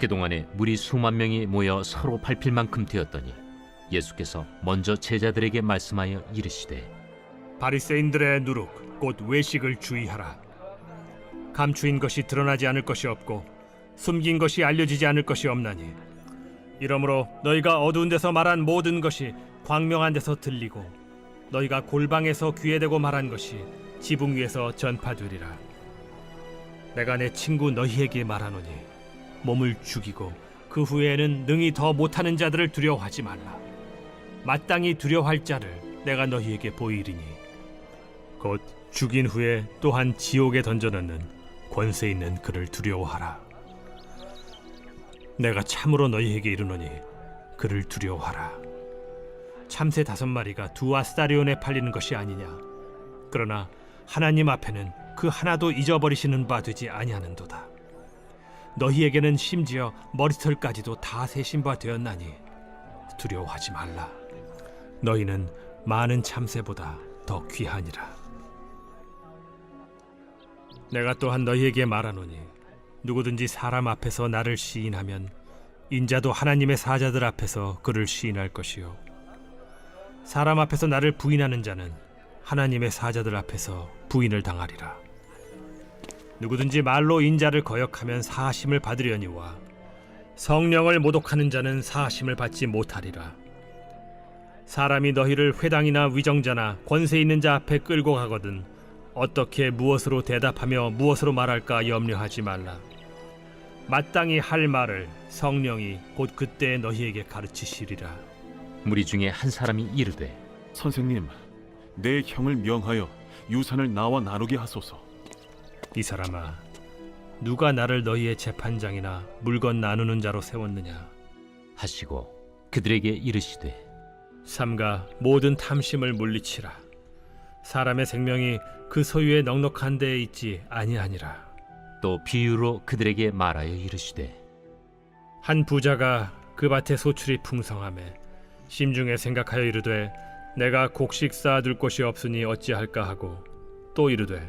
그동안에 무리 수만 명이 모여 서로 밟힐 만큼 되었더니 예수께서 먼저 제자들에게 말씀하여 이르시되 바리새인들의 누룩 곧 외식을 주의하라. 감추인 것이 드러나지 않을 것이 없고 숨긴 것이 알려지지 않을 것이 없나니 이러므로 너희가 어두운 데서 말한 모든 것이 광명한 데서 들리고 너희가 골방에서 귀에 대고 말한 것이 지붕 위에서 전파되리라. 내가 내 친구 너희에게 말하노니 몸을 죽이고 그 후에는 능히 더 못하는 자들을 두려워하지 말라. 마땅히 두려워할 자를 내가 너희에게 보이리니 곧 죽인 후에 또한 지옥에 던져넣는 권세 있는 그를 두려워하라. 내가 참으로 너희에게 이르노니 그를 두려워하라. 참새 다섯 마리가 두 아스타리온에 팔리는 것이 아니냐. 그러나 하나님 앞에는 그 하나도 잊어버리시는 바 되지 아니하는도다. 너희에게는 심지어 머리털까지도 다 세신 바 되었나니 두려워하지 말라. 너희는 많은 참새보다 더 귀하니라. 내가 또한 너희에게 말하노니 누구든지 사람 앞에서 나를 시인하면 인자도 하나님의 사자들 앞에서 그를 시인할 것이요 사람 앞에서 나를 부인하는 자는 하나님의 사자들 앞에서 부인을 당하리라. 누구든지 말로 인자를 거역하면 사하심을 받으려니와 성령을 모독하는 자는 사하심을 받지 못하리라. 사람이 너희를 회당이나 위정자나 권세 있는 자 앞에 끌고 가거든 어떻게 무엇으로 대답하며 무엇으로 말할까 염려하지 말라. 마땅히 할 말을 성령이 곧 그때 너희에게 가르치시리라. 무리 중에 한 사람이 이르되 선생님, 내 형을 명하여 유산을 나와 나누게 하소서. 이 사람아, 누가 나를 너희의 재판장이나 물건 나누는 자로 세웠느냐? 하시고 그들에게 이르시되 삼가 모든 탐심을 물리치라. 사람의 생명이 그 소유의 넉넉한 데에 있지 아니하니라. 또 비유로 그들에게 말하여 이르시되 한 부자가 그 밭에 소출이 풍성함에 심중에 생각하여 이르되 내가 곡식 쌓아둘 곳이 없으니 어찌할까 하고 또 이르되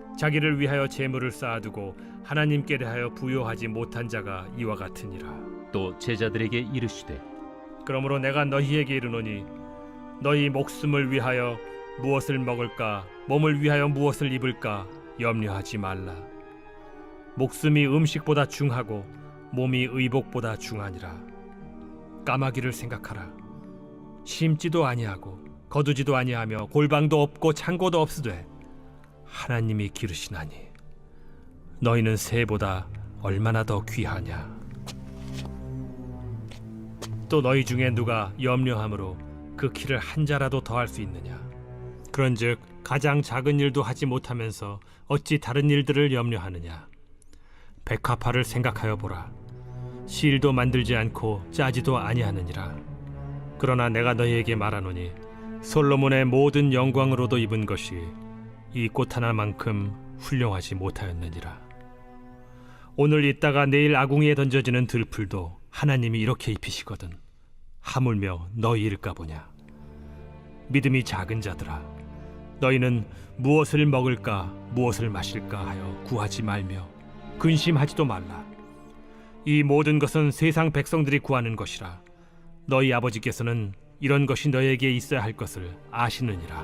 자기를 위하여 재물을 쌓아두고 하나님께 대하여 부요하지 못한 자가 이와 같으니라. 또 제자들에게 이르시되 그러므로 내가 너희에게 이르노니 너희 목숨을 위하여 무엇을 먹을까 몸을 위하여 무엇을 입을까 염려하지 말라. 목숨이 음식보다 중하고 몸이 의복보다 중하니라. 까마귀를 생각하라. 심지도 아니하고 거두지도 아니하며 골방도 없고 창고도 없으되 하나님이 기르시나니 너희는 새보다 얼마나 더 귀하냐? 또 너희 중에 누가 염려함으로 그 키를 한 자라도 더할 수 있느냐? 그런즉 가장 작은 일도 하지 못하면서 어찌 다른 일들을 염려하느냐? 백합화를 생각하여 보라. 실도 만들지 않고 짜지도 아니하느니라. 그러나 내가 너희에게 말하노니 솔로몬의 모든 영광으로도 입은 것이 이 꽃 하나만큼 훌륭하지 못하였느니라. 오늘 있다가 내일 아궁이에 던져지는 들풀도 하나님이 이렇게 입히시거든 하물며 너희일까 보냐? 믿음이 작은 자들아 너희는 무엇을 먹을까 무엇을 마실까 하여 구하지 말며 근심하지도 말라. 이 모든 것은 세상 백성들이 구하는 것이라. 너희 아버지께서는 이런 것이 너에게 있어야 할 것을 아시느니라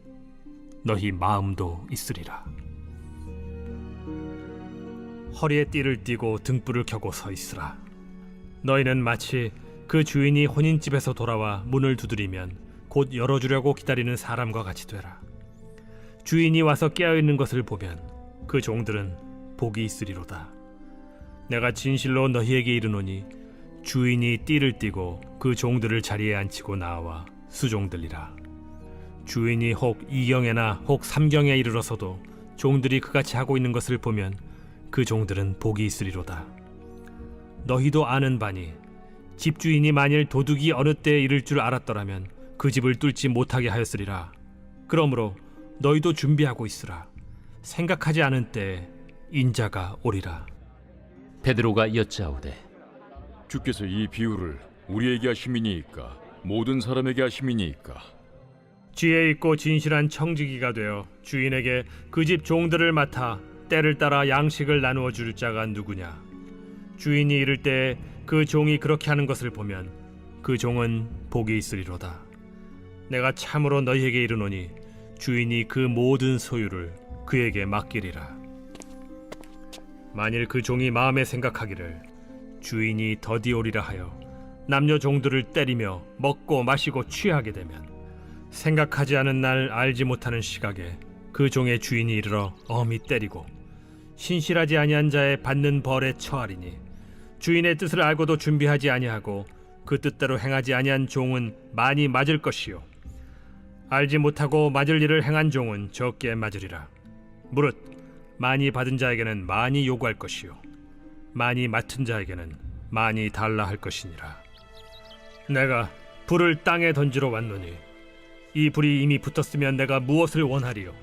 너희 마음도 있으리라 허리에 띠를 띠고 등불을 켜고 서 있으라. 너희는 마치 그 주인이 혼인집에서 돌아와 문을 두드리면 곧 열어주려고 기다리는 사람과 같이 되라. 주인이 와서 깨어 있는 것을 보면 그 종들은 복이 있으리로다. 내가 진실로 너희에게 이르노니 주인이 띠를 띠고 그 종들을 자리에 앉히고 나와 수종들리라. 주인이 혹 이경에나 혹 삼경에 이르러서도 종들이 그같이 하고 있는 것을 보면 그 종들은 복이 있으리로다. 너희도 아는 바니 집주인이 만일 도둑이 어느 때에 이를 줄 알았더라면 그 집을 뚫지 못하게 하였으리라. 그러므로 너희도 준비하고 있으라. 생각하지 않은 때에 인자가 오리라. 베드로가 여짜오되 주께서 이 비유를 우리에게 하심이니이까 모든 사람에게 하심이니이까 지혜 있고 진실한 청지기가 되어 주인에게 그 집 종들을 맡아 때를 따라 양식을 나누어 줄 자가 누구냐? 주인이 이를 때 그 종이 그렇게 하는 것을 보면 그 종은 복이 있으리로다. 내가 참으로 너희에게 이르노니 주인이 그 모든 소유를 그에게 맡기리라. 만일 그 종이 마음에 생각하기를 주인이 더디 오리라 하여 남녀 종들을 때리며 먹고 마시고 취하게 되면 생각하지 않은 날 알지 못하는 시각에 그 종의 주인이 이르러 엄히 때리고 신실하지 아니한 자의 받는 벌에 처하리니 주인의 뜻을 알고도 준비하지 아니하고 그 뜻대로 행하지 아니한 종은 많이 맞을 것이요. 알지 못하고 맞을 일을 행한 종은 적게 맞으리라. 무릇 많이 받은 자에게는 많이 요구할 것이요. 많이 맡은 자에게는 많이 달라 할 것이니라. 내가 불을 땅에 던지러 왔노니 이 불이 이미 붙었으면 내가 무엇을 원하리요?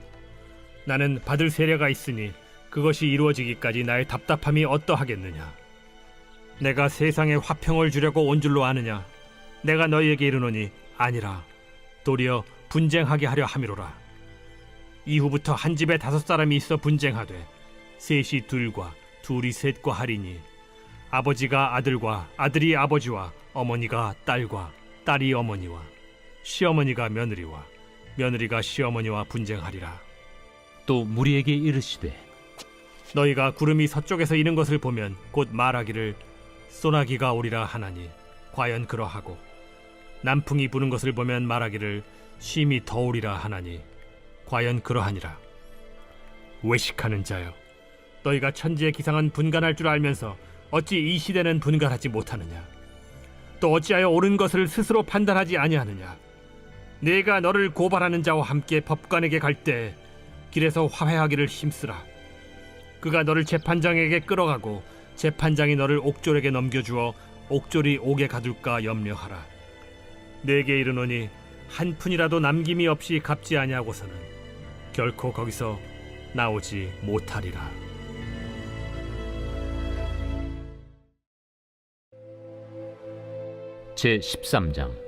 나는 받을 세례가 있으니 그것이 이루어지기까지 나의 답답함이 어떠하겠느냐? 내가 세상에 화평을 주려고 온 줄로 아느냐? 내가 너희에게 이르노니 아니라 도리어 분쟁하게 하려 함이로라. 이후부터 한 집에 다섯 사람이 있어 분쟁하되 셋이 둘과 둘이 셋과 하리니 아버지가 아들과 아들이 아버지와 어머니가 딸과 딸이 어머니와 시어머니가 며느리와 며느리가 시어머니와 분쟁하리라. 또 무리에게 이르시되 너희가 구름이 서쪽에서 이는 것을 보면 곧 말하기를 소나기가 오리라 하나니 과연 그러하고 남풍이 부는 것을 보면 말하기를 심히 더우리라 하나니 과연 그러하니라. 외식하는 자여, 너희가 천지의 기상은 분간할 줄 알면서 어찌 이 시대는 분간하지 못하느냐? 또 어찌하여 옳은 것을 스스로 판단하지 아니하느냐? 내가 너를 고발하는 자와 함께 법관에게 갈 때 길에서 화해하기를 힘쓰라. 그가 너를 재판장에게 끌어가고 재판장이 너를 옥졸에게 넘겨주어 옥졸이 옥에 가둘까 염려하라. 내게 이르노니 한 푼이라도 남김이 없이 갚지 아니하고서는 결코 거기서 나오지 못하리라. 제 13장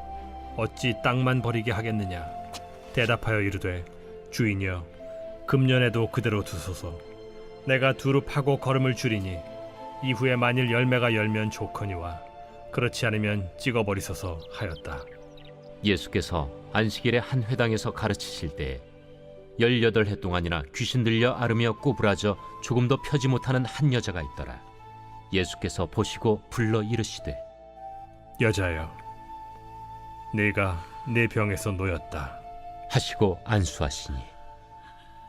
어찌 땅만 버리게 하겠느냐? 대답하여 이르되 주인이여 금년에도 그대로 두소서. 내가 두루 파고 걸음을 줄이니 이후에 만일 열매가 열면 좋거니와 그렇지 않으면 찍어버리소서 하였다. 예수께서 안식일에 한 회당에서 가르치실 때에 열여덟 해 동안이나 귀신 들려 앓으며 꼬부라져 조금도 펴지 못하는 한 여자가 있더라. 예수께서 보시고 불러 이르시되 여자여, 네가 내 병에서 놓였다. 하시고 안수하시니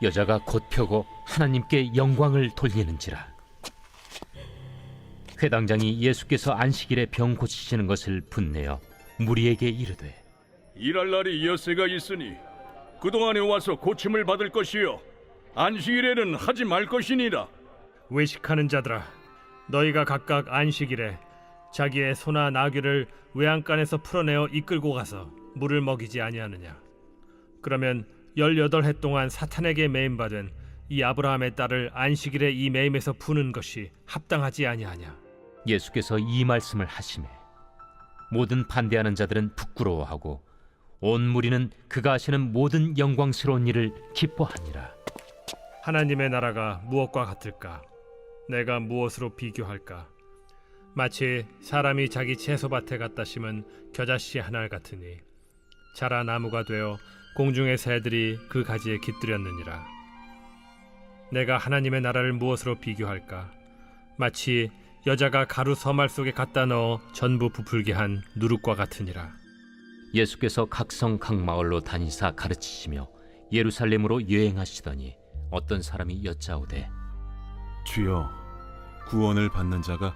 여자가 곧 펴고 하나님께 영광을 돌리는지라. 회당장이 예수께서 안식일에 병 고치시는 것을 분내어 무리에게 이르되 일할 날이 엿새가 있으니 그동안에 와서 고침을 받을 것이요. 안식일에는 하지 말 것이니라. 외식하는 자들아 너희가 각각 안식일에 자기의 소나 나귀를 외양간에서 풀어내어 이끌고 가서 물을 먹이지 아니하느냐 그러면 열여덟 해 동안 사탄에게 매임 받은 이 아브라함의 딸을 안식일에 이 매임에서 푸는 것이 합당하지 아니하냐 예수께서 이 말씀을 하심에 모든 반대하는 자들은 부끄러워하고 온 무리는 그가 하시는 모든 영광스러운 일을 기뻐하니라 하나님의 나라가 무엇과 같을까? 내가 무엇으로 비교할까? 마치 사람이 자기 채소밭에 갖다 심은 겨자씨 하나 같으니 자라 나무가 되어 공중의 새들이 그 가지에 깃들였느니라. 내가 하나님의 나라를 무엇으로 비교할까? 마치 여자가 가루 서말 속에 갖다 넣어 전부 부풀게 한 누룩과 같으니라. 예수께서 각성 각 마을로 다니사 가르치시며 예루살렘으로 여행하시더니 어떤 사람이 여짜오되 주여 구원을 받는 자가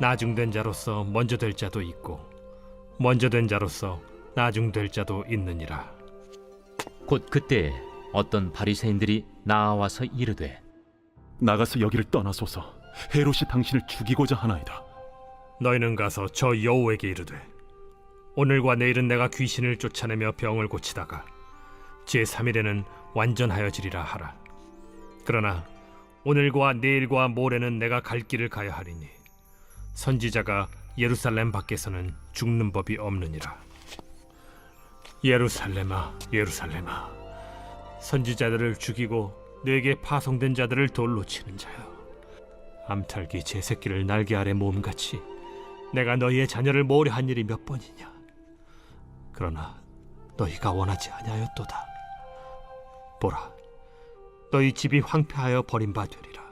나중된 자로서 먼저 될 자도 있고 먼저 된 자로서 나중될 자도 있느니라. 곧 그때에 어떤 바리새인들이 나와서 이르되 나가서 여기를 떠나소서 헤롯이 당신을 죽이고자 하나이다 너희는 가서 저 여호에게 이르되 오늘과 내일은 내가 귀신을 쫓아내며 병을 고치다가 제 3일에는 완전하여지리라 하라. 그러나 오늘과 내일과 모레는 내가 갈 길을 가야 하리니 선지자가 예루살렘 밖에서는 죽는 법이 없느니라. 예루살렘아, 예루살렘아, 선지자들을 죽이고 내게 파송된 자들을 돌로 치는 자여. 암탉이 제 새끼를 날개 아래 모음같이 내가 너희의 자녀를 모려한 일이 몇 번이냐? 그러나 너희가 원하지 아니하였도다. 보라, 너희 집이 황폐하여 버림받으리라.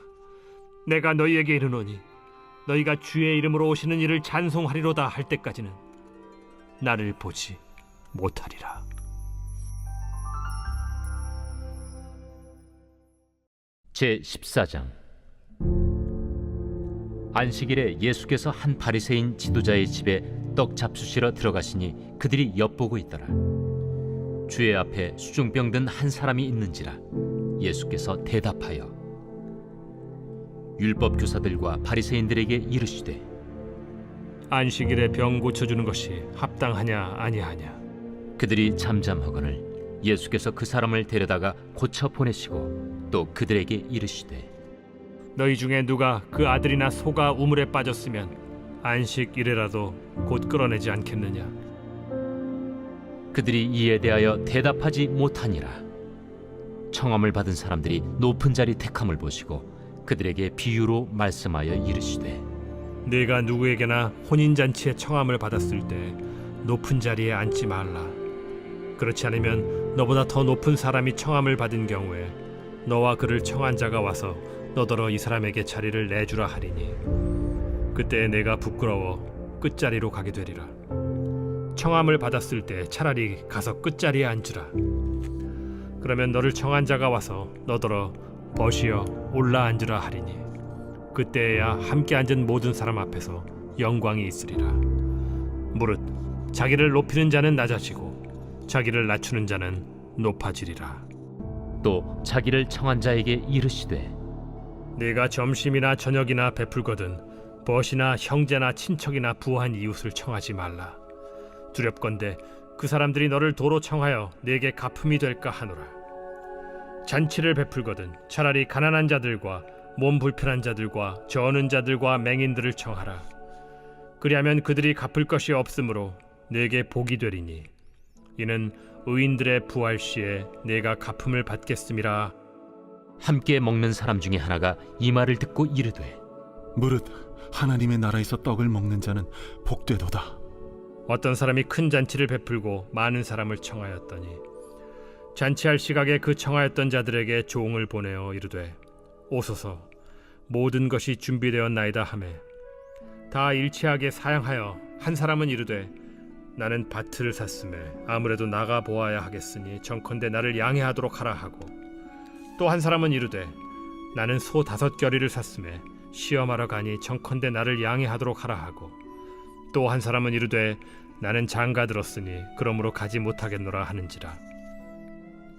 내가 너희에게 이르노니 너희가 주의 이름으로 오시는 이를 찬송하리로다 할 때까지는 나를 보지 못하리라. 제 14장 안식일에 예수께서 한 바리새인 지도자의 집에 떡 잡수시러 들어가시니 그들이 엿보고 있더라 주의 앞에 수중병 든 한 사람이 있는지라 예수께서 대답하여 율법 교사들과 바리새인들에게 이르시되 안식일에 병 고쳐 주는 것이 합당하냐 아니하냐? 그들이 잠잠하거늘 예수께서 그 사람을 데려다가 고쳐 보내시고 또 그들에게 이르시되 너희 중에 누가 그 아들이나 소가 우물에 빠졌으면 안식일에라도 곧 끌어내지 않겠느냐? 그들이 이에 대하여 대답하지 못하니라. 청함을 받은 사람들이 높은 자리 택함을 보시고 그들에게 비유로 말씀하여 이르시되 네가 누구에게나 혼인 잔치에 청함을 받았을 때 높은 자리에 앉지 말라. 그렇지 않으면 너보다 더 높은 사람이 청함을 받은 경우에 너와 그를 청한 자가 와서 너더러 이 사람에게 자리를 내주라 하리니 그때 내가 부끄러워 끝자리로 가게 되리라. 청함을 받았을 때 차라리 가서 끝자리에 앉으라. 그러면 너를 청한 자가 와서 너더러 벗이여 올라 앉으라 하리니 그때야 함께 앉은 모든 사람 앞에서 영광이 있으리라. 무릇 자기를 높이는 자는 낮아지고 자기를 낮추는 자는 높아지리라. 또 자기를 청한 자에게 이르시되 네가 점심이나 저녁이나 베풀거든 벗이나 형제나 친척이나 부한 이웃을 청하지 말라. 두렵건대 그 사람들이 너를 도로 청하여 내게 갚음이 될까 하노라. 잔치를 베풀거든 차라리 가난한 자들과 몸 불편한 자들과 저는 자들과 맹인들을 청하라. 그리하면 그들이 갚을 것이 없으므로 내게 복이 되리니 이는 의인들의 부활 시에 내가 갚음을 받겠음이라. 함께 먹는 사람 중에 하나가 이 말을 듣고 이르되 무릇 하나님의 나라에서 떡을 먹는 자는 복되도다. 어떤 사람이 큰 잔치를 베풀고 많은 사람을 청하였더니 잔치할 시각에 그 청하였던 자들에게 종을 보내어 이르되 오소서 모든 것이 준비되었나이다 하매 다 일치하게 사양하여 한 사람은 이르되 나는 밭을 샀음에 아무래도 나가 보아야 하겠으니 정컨대 나를 양해하도록 하라 하고 또 한 사람은 이르되 나는 소 다섯 겨리를 샀음에 시험하러 가니 정컨대 나를 양해하도록 하라 하고 또 한 사람은 이르되 나는 장가 들었으니 그러므로 가지 못하겠노라 하는지라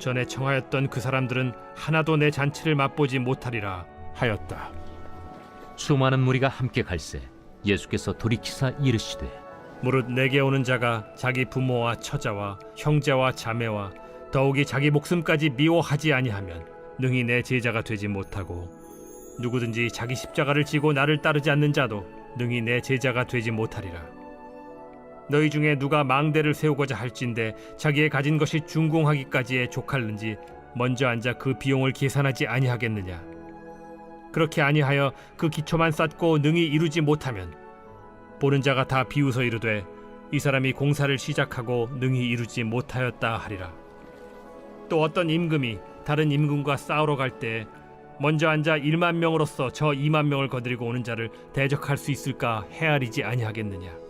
전에 청하였던 그 사람들은 하나도 내 잔치를 맛보지 못하리라 하였다. 수많은 무리가 함께 갈새 예수께서 돌이키사 이르시되 무릇 내게 오는 자가 자기 부모와 처자와 형제와 자매와 더욱이 자기 목숨까지 미워하지 아니하면 능히 내 제자가 되지 못하고 누구든지 자기 십자가를 지고 나를 따르지 않는 자도 능히 내 제자가 되지 못하리라. 너희 중에 누가 망대를 세우고자 할진대 자기의 가진 것이 준공하기까지에 족할는지 먼저 앉아 그 비용을 계산하지 아니하겠느냐. 그렇게 아니하여 그 기초만 쌓고 능히 이루지 못하면 보는 자가 다 비웃어 이르되 이 사람이 공사를 시작하고 능히 이루지 못하였다 하리라. 또 어떤 임금이 다른 임금과 싸우러 갈 때 먼저 앉아 1만 명으로서 저 2만 명을 거느리고 오는 자를 대적할 수 있을까 헤아리지 아니하겠느냐.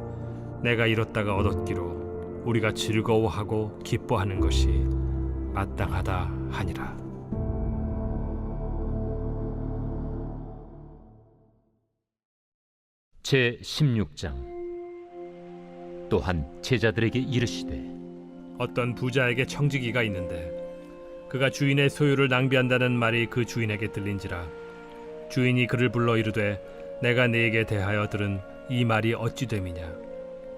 내가 잃었다가 얻었기로 우리가 즐거워하고 기뻐하는 것이 마땅하다 하니라. 제 16장 또한 제자들에게 이르시되 어떤 부자에게 청지기가 있는데 그가 주인의 소유를 낭비한다는 말이 그 주인에게 들린지라 주인이 그를 불러 이르되 내가 네게 대하여 들은 이 말이 어찌 됨이냐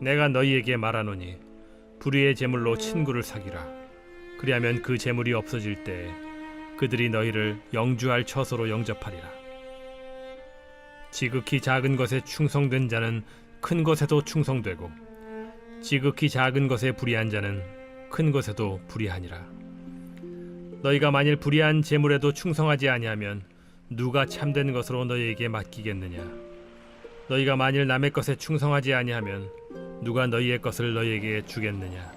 내가 너희에게 말하노니 불의의 제물로 친구를 사기라 그리하면 그 제물이 없어질 때 그들이 너희를 영주할 처소로 영접하리라 지극히 작은 것에 충성된 자는 큰 것에도 충성되고 지극히 작은 것에 불의한 자는 큰 것에도 불의하니라. 너희가 만일 불의한 재물에도 충성하지 아니하면 누가 참된 것으로 너희에게 맡기겠느냐? 너희가 만일 남의 것에 충성하지 아니하면 누가 너희의 것을 너희에게 주겠느냐?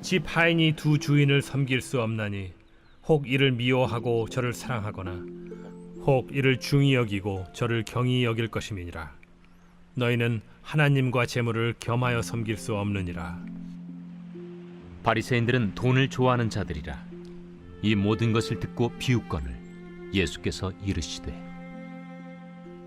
집 하인이 두 주인을 섬길 수 없나니 혹 이를 미워하고 저를 사랑하거나 혹 이를 중히 여기고 저를 경히 여길 것임이니라. 너희는 하나님과 재물을 겸하여 섬길 수 없느니라. 바리새인들은 돈을 좋아하는 자들이라 이 모든 것을 듣고 비웃거늘 예수께서 이르시되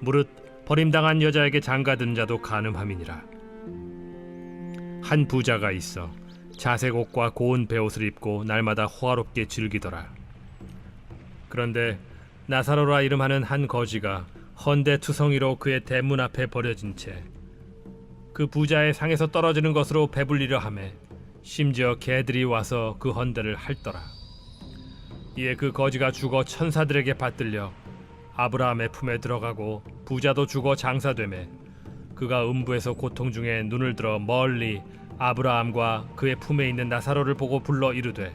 무릇 버림당한 여자에게 장가드는 자도 간음함이니라. 한 부자가 있어 자색 옷과 고운 베옷을 입고 날마다 호화롭게 즐기더라. 그런데 나사로라 이름하는 한 거지가 헌데 투성이로 그의 대문 앞에 버려진 채 그 부자의 상에서 떨어지는 것으로 배불리려 하매 심지어 개들이 와서 그 헌데를 핥더라. 이에 그 거지가 죽어 천사들에게 받들려 아브라함의 품에 들어가고 부자도 죽어 장사되매 그가 음부에서 고통 중에 눈을 들어 멀리 아브라함과 그의 품에 있는 나사로를 보고 불러 이르되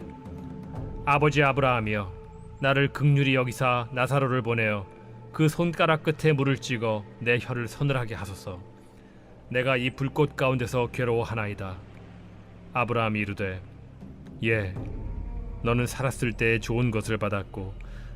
아버지 아브라함이여 나를 극률히 여기사 나사로를 보내어 그 손가락 끝에 물을 찍어 내 혀를 서늘하게 하소서. 내가 이 불꽃 가운데서 괴로워하나이다. 아브라함이 이르되 예 너는 살았을 때 좋은 것을 받았고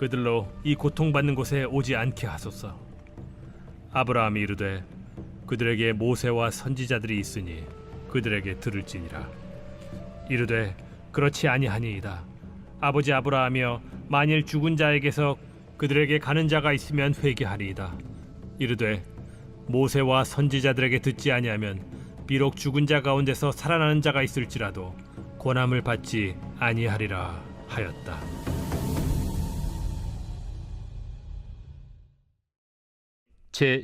그들로 이 고통받는 곳에 오지 않게 하소서. 아브라함이 이르되 그들에게 모세와 선지자들이 있으니 그들에게 들을지니라. 이르되 그렇지 아니하니이다. 아버지 아브라함이여 만일 죽은 자에게서 그들에게 가는 자가 있으면 회개하리이다. 이르되 모세와 선지자들에게 듣지 아니하면 비록 죽은 자 가운데서 살아나는 자가 있을지라도 고난을 받지 아니하리라 하였다 제